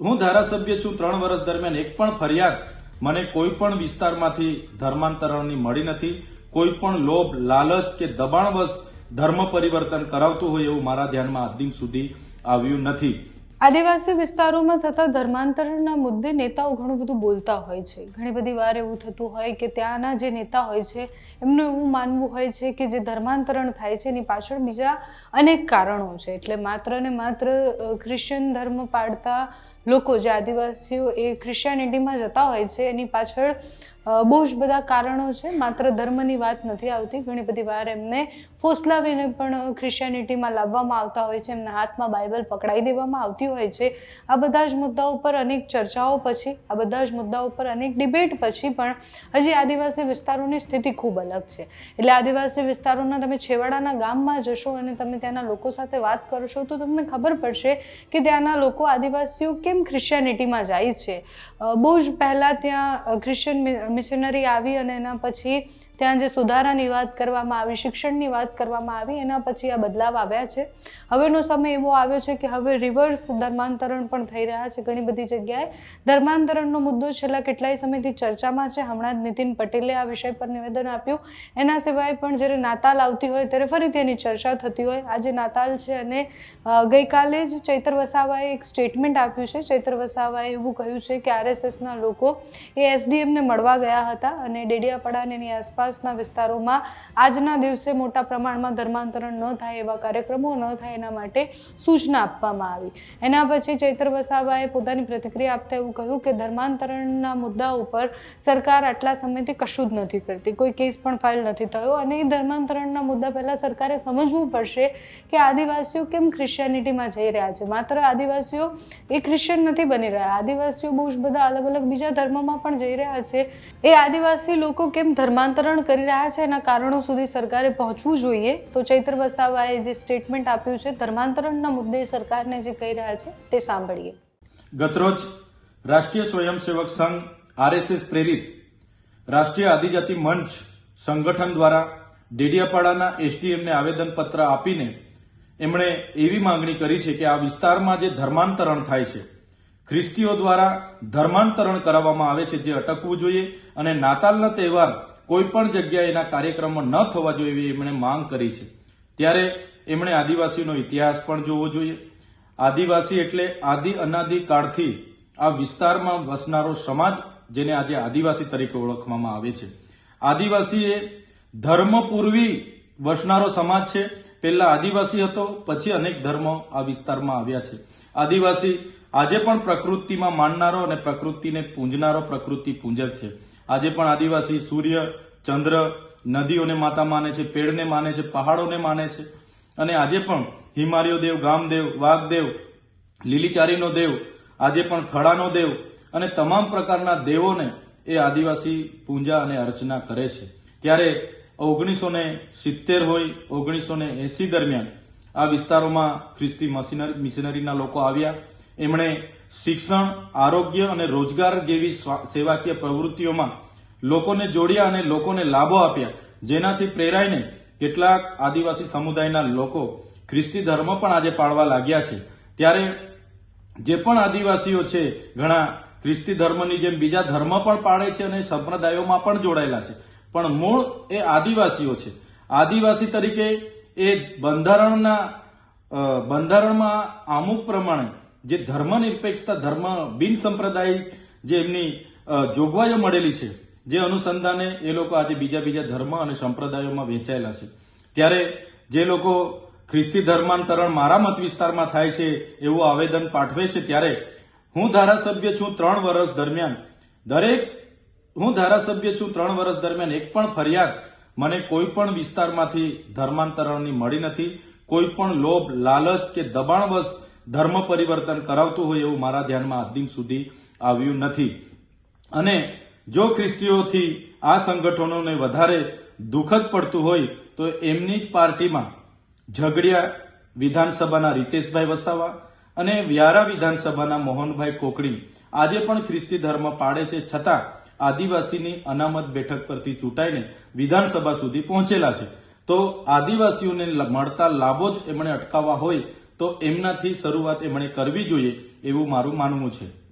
હું ધારાસભ્ય છું, ત્રણ વર્ષ દરમિયાન એક પણ ફરિયાદ મને કોઈ પણ વિસ્તારમાંથી ધર્માંતરણની મળી નથી. કોઈ પણ લોભ, લાલચ કે દબાણવશ ધર્મ પરિવર્તન કરાવતું હોય એવું મારા ધ્યાનમાં આજ સુધી આવ્યું નથી. આદિવાસી વિસ્તારોમાં થતા ધર્માંતરણના મુદ્દે નેતાઓ ઘણું બધું બોલતા હોય છે. ઘણી બધી વાર એવું થતું હોય કે ત્યાંના જે નેતા હોય છે, એમનું એવું માનવું હોય છે કે જે ધર્માંતરણ થાય છે એની પાછળ બીજા અનેક કારણો છે. એટલે માત્ર ને માત્ર ક્રિશ્ચિયન ધર્મ પાળતા લોકો, જે આદિવાસીઓ એ ક્રિશ્ચિયાનિટીમાં જતા હોય છે, એની પાછળ બહુ જ બધા કારણો છે. માત્ર ધર્મની વાત નથી આવતી. ઘણી બધી વાર એમને ફોસલાવીને પણ ક્રિશ્ચિયાનિટીમાં લાવવામાં આવતા હોય છે. એમના હાથમાં બાઇબલ પકડાઈ દેવામાં આવતી હોય છે. આ બધા જ મુદ્દાઓ પર અનેક ચર્ચાઓ પછી, આ બધા જ મુદ્દાઓ પર અનેક ડિબેટ પછી પણ હજી આદિવાસી વિસ્તારોની સ્થિતિ ખૂબ અલગ છે. એટલે આદિવાસી વિસ્તારોના તમે છેવાડાના ગામમાં જશો અને તમે ત્યાંના લોકો સાથે વાત કરશો તો તમને ખબર પડશે કે ત્યાંના લોકો આદિવાસીઓ કેમ ક્રિશ્ચિયાનિટીમાં જાય છે. બહુ જ પહેલાં ત્યાં ક્રિશ્ચિયન મિશનરી આવી અને એના પછી ત્યાં જે સુધારાની વાત કરવામાં આવી, શિક્ષણની વાત કરવામાં આવી, એના પછી આ બદલાવ આવ્યા છે. હવેનો સમય એવો આવ્યો છે કે હવે રિવર્સ ધર્માંતરણ પણ થઈ રહ્યા છે ઘણી બધી જગ્યાએ. ધર્માંતરણનો મુદ્દો છેલ્લા કેટલાય સમયથી ચર્ચામાં છે. હમણાં જ નીતિન પટેલે આ વિષય પર નિવેદન આપ્યું. એના સિવાય પણ જ્યારે નાતાલ આવતી હોય ત્યારે ફરીથી એની ચર્ચા થતી હોય. આજે નાતાલ છે અને ગઈકાલે જ ચૈતર વસાવાએ એક સ્ટેટમેન્ટ આપ્યું છે. ચૈતર વસાવાએ એવું કહ્યું છે કે આરએસએસના લોકો એ એસડીએમને મળવા ગયા હતા અને ડેડિયાપાડા અને એની આસપાસના વિસ્તારોમાં આજના દિવસે મોટા પ્રમાણમાં ધર્માંતરણ ન થાય એવા કાર્યક્રમો ન થાય એના માટે સૂચના આપવામાં આવી. એના પછી ચૈત્ર વસાવાએ પોતાની પ્રતિક્રિયા આપતા એવું કહ્યું કે ધર્માંતરણના મુદ્દા ઉપર સરકાર આટલા સમયથી કશું જ નથી કરતી. કોઈ કેસ પણ ફાઇલ નથી થયો અને એ ધર્માંતરણના મુદ્દા પહેલાં સરકારે સમજવું પડશે કે આદિવાસીઓ કેમ ક્રિશ્ચિયાનિટીમાં જઈ રહ્યા છે. માત્ર આદિવાસીઓ એ ક્રિશ્ચિયન નથી બની રહ્યા. આદિવાસીઓ બહુ જ બધા અલગ અલગ બીજા ધર્મમાં પણ જઈ રહ્યા છે. એ આદિવાસી લોકો કેમ ધર્માંતરણ કરી રહ્યા છે? એના કારણો સુધી સરકારે પહોંચવું જોઈએ. તો ચૈત્ર વસાવાએ જે સ્ટેટમેન્ટ આપ્યું છે, ધર્માંતરણના મુદ્દે સરકારને જે કહી રહ્યા છે, તે સાંભળીએ. ગતરોજ રાષ્ટ્રીય સ્વયંસેવક સંઘ આરએસએસ પ્રેરિત રાષ્ટ્રીય આદિજાતિ મંચ સંગઠન દ્વારા ડેડિયાપાડાના એસડીએમને આવેદનપત્ર આપીને એમણે એવી માંગણી કરી છે કે આ વિસ્તારમાં જે ધર્માંતરણ થાય છે ખ્રિસ્તીઓ દ્વારા ધર્માંતરણ કરાવવામાં આવે છે જે અટકવું જોઈએ અને નાતાલના તહેવાર કોઈ પણ જગ્યાએ એના કાર્યક્રમો ન થવા જોઈએ એવી એમણે માંગ કરી છે. ત્યારે એમણે આદિવાસીનો ઇતિહાસ પણ જોવો જોઈએ. આદિવાસી એટલે આદિ અનાદિ કાળથી આ વિસ્તારમાં વસનારો સમાજ જેને આજે આદિવાસી તરીકે ઓળખવામાં આવે છે. આદિવાસી એ ધર્મપૂર્વી વસનારો સમાજ છે. પહેલા આદિવાસી હતો, પછી અનેક ધર્મો આ વિસ્તારમાં આવ્યા છે. આદિવાસી આજે પણ પ્રકૃતિમાં માનનારો અને પ્રકૃતિને પૂંજનારો પ્રકૃતિ પૂંજક છે. આજે પણ આદિવાસી સૂર્ય, ચંદ્ર, નદીઓને માતા માને છે, પેડને માને છે, પહાડોને માને છે. અને આજે પણ હિમાલયો દેવ ગામદેવ વાઘદેવ લીલીચારીનો દેવ, આજે પણ ખડાનો દેવ અને તમામ પ્રકારના દેવોને એ આદિવાસી પૂજા અને અર્ચના કરે છે. ત્યારે ઓગણીસો ને સિત્તેર હોય ઓગણીસો ને એસી દરમિયાન આ વિસ્તારોમાં ખ્રિસ્તી મશીનરી, મિશનરીના લોકો આવ્યા. એમણે શિક્ષણ, આરોગ્ય અને રોજગાર જેવી સ્વા- સેવાકીય પ્રવૃત્તિઓમાં લોકોને જોડ્યા અને લોકોને લાભો આપ્યા. જેનાથી પ્રેરાઈને કેટલાક આદિવાસી સમુદાયના લોકો ખ્રિસ્તી ધર્મ પણ આજે પાળવા લાગ્યા છે. ત્યારે જે પણ આદિવાસીઓ છે, ઘણા ખ્રિસ્તી ધર્મની જેમ બીજા ધર્મ પણ પાળે છે અને સંપ્રદાયોમાં પણ જોડાયેલા છે. પણ મૂળ એ આદિવાસીઓ છે. આદિવાસી તરીકે એ બંધારણના બંધારણમાં અમુક પ્રમાણે જે ધર્મનિરપેક્ષતા, ધર્મ બિન સંપ્રદાય જે એમની જોગવાઈઓ મળેલી છે, જે અનુસંધાને એ લોકો આજે બીજા બીજા ધર્મ અને સંપ્રદાયોમાં વહેંચાયેલા છે. ત્યારે જે લોકો ખ્રિસ્તી ધર્માંતરણ મારા મત વિસ્તારમાં થાય છે એવું આવેદન પાઠવે છે, ત્યારે હું ધારાસભ્ય છું ત્રણ વર્ષ દરમિયાન. દરેક, હું ધારાસભ્ય છું ત્રણ વર્ષ દરમિયાન, એક પણ ફરિયાદ મને કોઈ પણ વિસ્તારમાંથી ધર્માંતરણની મળી નથી. કોઈ પણ લોભ, લાલચ કે દબાણવશ ધર્મ પરિવર્તન કરાવતું હોય એવું મારા ધ્યાનમાં આજ દિન સુધી આવ્યું નથી. અને જો ખ્રિસ્તીઓથી આ સંગઠનોને વધારે દુઃખદ પડતું હોય, તો એમની જ પાર્ટીમાં ઝઘડિયા વિધાનસભાના રીતેશભાઈ વસાવા અને વ્યારા વિધાનસભાના મોહનભાઈ કોકડી આજે પણ ખ્રિસ્તી ધર્મ પાડે છે છતાં આદિવાસીની અનામત બેઠક પરથી ચૂંટાઈને વિધાનસભા સુધી પહોંચેલા છે. તો આદિવાસીઓને મળતા લાભો જ એમણે અટકાવવા હોય તો એમનાથી શરૂઆત એમણે કરવી જોઈએ એવું મારું માનવું છે.